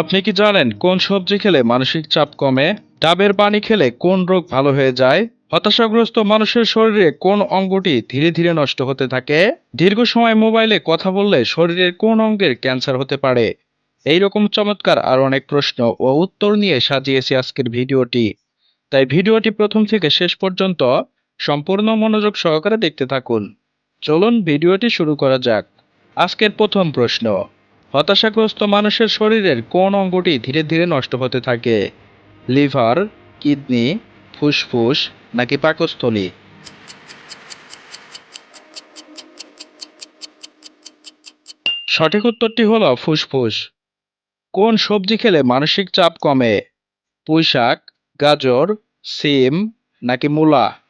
আপনি কি জানেন কোন সবজি খেলে মানসিক চাপ কমে? ডাবের পানি খেলে কোন রোগ ভালো হয়ে যায়? হতাশাগ্রস্ত মানুষের শরীরে কোন অঙ্গটি ধীরে ধীরে নষ্ট হতে থাকে? দীর্ঘ সময় মোবাইলে কথা বললে শরীরের কোন অঙ্গের ক্যান্সার হতে পারে? এই রকম চমৎকার আর অনেক প্রশ্ন ও উত্তর নিয়ে সাজিয়েছি আজকের ভিডিওটি। তাই ভিডিওটি প্রথম থেকে শেষ পর্যন্ত সম্পূর্ণ মনোযোগ সহকারে দেখতে থাকুন। চলুন ভিডিওটি শুরু করা যাক। আজকের প্রথম প্রশ্ন হতাশাগ্রস্ত মানুষের শরীরের কোন অঙ্গটি ধীরে ধীরে নষ্ট হতে থাকে? লিভার, কিডনি, ফুসফুস নাকি পাকস্থলী? সঠিক উত্তরটি হলো ফুসফুস। কোন সবজি খেলে মানসিক চাপ কমে? পুঁই শাক গাজর, সিম নাকি মূলা?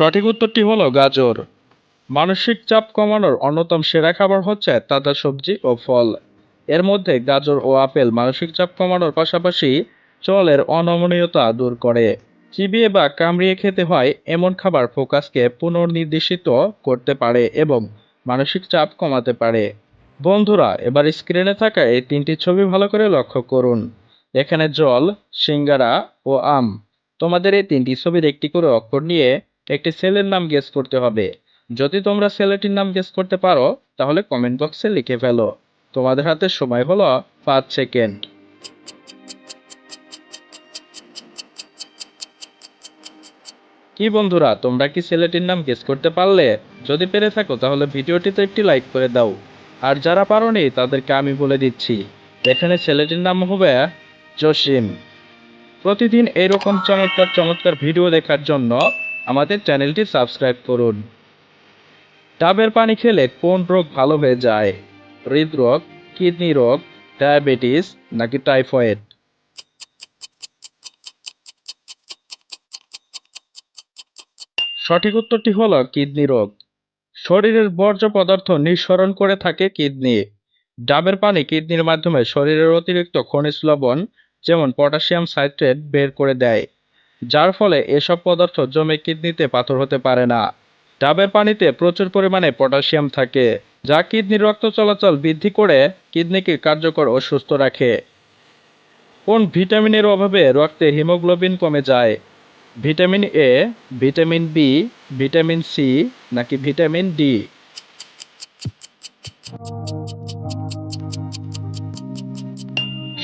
সঠিক উত্তরটি হলো গাজর। মানসিক চাপ কমানোর অন্যতম সেরা খাবার হচ্ছে তাজা সবজি ও ফল। এর মধ্যে গাজর ও আপেল মানসিক চাপ কমানোর পাশাপাশি চলের অনমনীয়তা দূর করে। চিবিয়ে বা কামড়িয়ে খেতে হয় এমন খাবার ফোকাসকে পুনর্নির্দেশিত করতে পারে এবং মানসিক চাপ কমাতে পারে। বন্ধুরা, এবার স্ক্রিনে থাকা এই তিনটি ছবি ভালো করে লক্ষ্য করুন। এখানে জল, সিঙ্গারা ও আম। তোমাদের এই তিনটি ছবির একটি করে অক্ষর নিয়ে একটি ছেলের নাম গেস করতে হবে। যদি তোমরা ছেলেটির নাম গেস করতে পারো, তাহলে কমেন্ট বক্সে লিখে ফেলো। তোমাদের হাতে সময় হলো পাঁচ সেকেন্ড কি বন্ধুরা, তোমরা কি ছেলেটির নাম গেস করতে পারলে? যদি পেরে থাকো, তাহলে ভিডিওটিতে একটি লাইক করে দাও। আর যারা পারো পারোনি, তাদেরকে আমি বলে দিচ্ছি, এখানে ছেলেটির নাম হবে জসিম। প্রতিদিন এইরকম চমৎকার চমৎকার ভিডিও দেখার জন্য আমাদের চ্যানেলটি সাবস্ক্রাইব করুন। ডাবের পানি খেলে কোন রোগ ভালো হয়ে যায়? হৃদরোগ, কিডনি রোগ, ডায়াবেটিস নাকি টাইফয়েড? সঠিক উত্তরটি হলো কিডনি রোগ। শরীরের বর্জ্য পদার্থ নিঃসরণ করে থাকে কিডনি। ডাবের পানি কিডনির মাধ্যমে শরীরের অতিরিক্ত খনিজ লবণ, যেমন পটাশিয়াম সাইট্রেট, বের করে দেয়। যার ফলে এসব পদার্থ জমে কিডনিতে পাথর হতে পারে না। ডাবের পানিতে প্রচুর পরিমাণে পটাশিয়াম থাকে, যা কিডনির রক্ত চলাচল বৃদ্ধি করে কিডনিকে কার্যকর ও সুস্থ রাখে। কোন ভিটামিনের অভাবে রক্তে হিমোগ্লোবিন কমে যায়? Vitamin A, vitamin B, vitamin C, নাকি ভিটামিন ডি?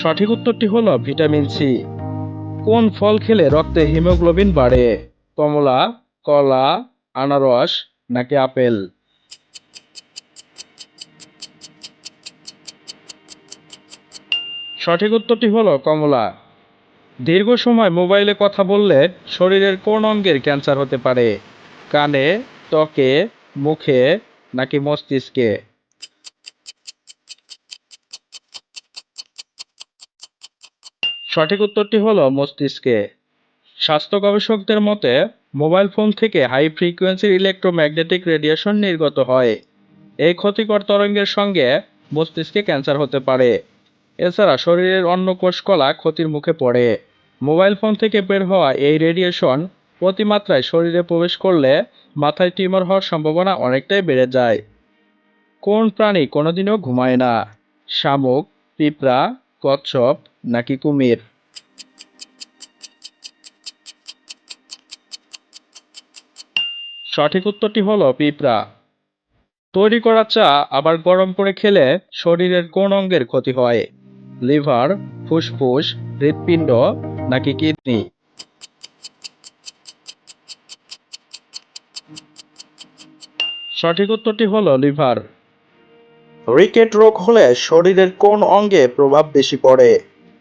সঠিক উত্তরটি হলো ভিটামিন সি। কোন ফল খেলে রক্তে হিমোগ্লোবিন বাড়ে? কমলা, কলা, আনারস নাকি আপেল? সঠিক উত্তরটি হলো কমলা। দীর্ঘ সময় মোবাইলে কথা বললে শরীরের কোন অঙ্গের ক্যান্সার হতে পারে? কানে, ত্বকে, মুখে নাকি মস্তিষ্কে? সঠিক উত্তরটি হলো মস্তিষ্কে। স্বাস্থ্য গবেষকদের মতে, মোবাইল ফোন থেকে হাই ফ্রিকোয়েন্সির ইলেকট্রোম্যাগনেটিক রেডিয়েশন নির্গত হয়। এই ক্ষতিকর তরঙ্গের সঙ্গে মস্তিষ্কে ক্যান্সার হতে পারে। এছাড়া শরীরের অন্য কোষকলা ক্ষতির মুখে পড়ে। মোবাইল ফোন থেকে বের হওয়া এই রেডিয়েশন অতিমাত্রায় শরীরে প্রবেশ করলে মাথায় টিউমার হওয়ার সম্ভাবনা অনেকটাই বেড়ে যায়। কোন প্রাণী কোনোদিনও ঘুমায় না। শামুক, পিঁপড়া কচ্ছপ নাকি কুমির? সঠিক উত্তরটি হলো পিঁপড়া। তৈরি করা চা আবার গরম করে খেলে শরীরের কোন অঙ্গের ক্ষতি হয়? লিভার, ফুসফুস, হৃৎপিণ্ড নাকি কিডনি? সঠিক উত্তরটি হলো লিভার। রিকেট রোগ হলে শরীরের কোন অঙ্গে প্রভাব বেশি পড়ে?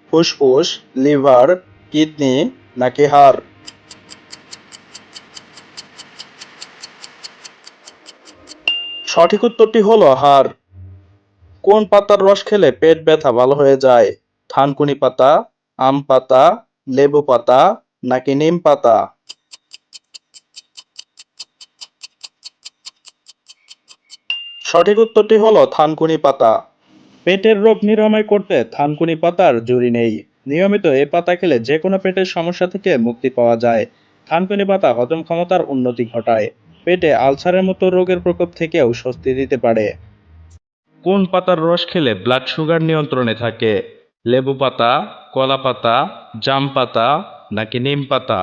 ফুসফুস, লিভার, কিডনি নাকি হাড়? সঠিক উত্তরটি হলো হাড়। কোন পাতার রস খেলে পেট ব্যথা ভালো হয়ে যায়? থানকুনি পাতা, আম পাতা, লেবু পাতা নাকি নিম পাতা? সঠিক উত্তরটি হলো থানকুনি পাতা। পেটের রোগ নিরাময় করতে থানকুনি পাতার জুড়ি নেই। নিয়মিত এ পাতা খেলে যে কোনো পেটের সমস্যা থেকে মুক্তি পাওয়া যায়। থানকুনি পাতা হজম ক্ষমতার উন্নতি ঘটায়। পেটে আলসারের মতো রোগের প্রকোপ থেকেও স্বস্তি দিতে পারে। কোন পাতার রস খেলে ব্লাড সুগার নিয়ন্ত্রণে থাকে? লেবু পাতা, কলা পাতা, জাম পাতা নাকি নিম পাতা?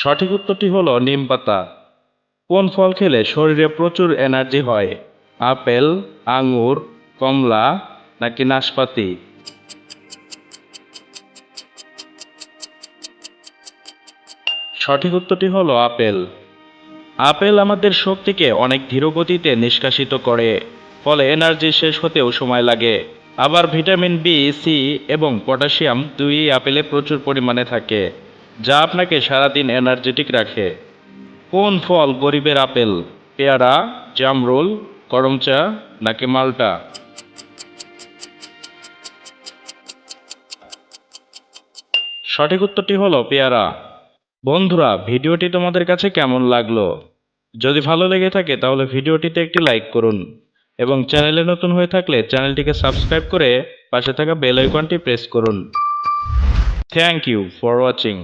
সঠিক উত্তরটি হলো নিম পাতা। কোন ফল খেলে শরীরে প্রচুর এনার্জি হয়? আপেল, আঙুর, কমলা নাকি নাশপাতি? সঠিক উত্তরটি হলো আপেল। আপেল আমাদের শক্তিকে অনেক ধীরগতিতে নিষ্কাশিত করে, ফলে এনার্জি শেষ হতেও সময় লাগে। আবার ভিটামিন বি, সি এবং পটাশিয়াম দুই আপেলে প্রচুর পরিমাণে থাকে। যা আপনাকে সারাদিন এনার্জেটিক রাখে। কোন ফল গরিবের আপেল, পেয়ারা জামরুল করমচা নাকি মালটা? সঠিক উত্তরটি হলো পেয়ারা। বন্ধুরা, ভিডিওটি তোমাদের কাছে কেমন লাগল? যদি ভালো লেগে থাকে, তাহলে ভিডিওটিতে একটি লাইক করুন এবং চ্যানেলে নতুন হয়ে থাকলে চ্যানেলটিকে সাবস্ক্রাইব করে পাশে থাকা বেল আইকনটি প্রেস করুন। Thank you for watching.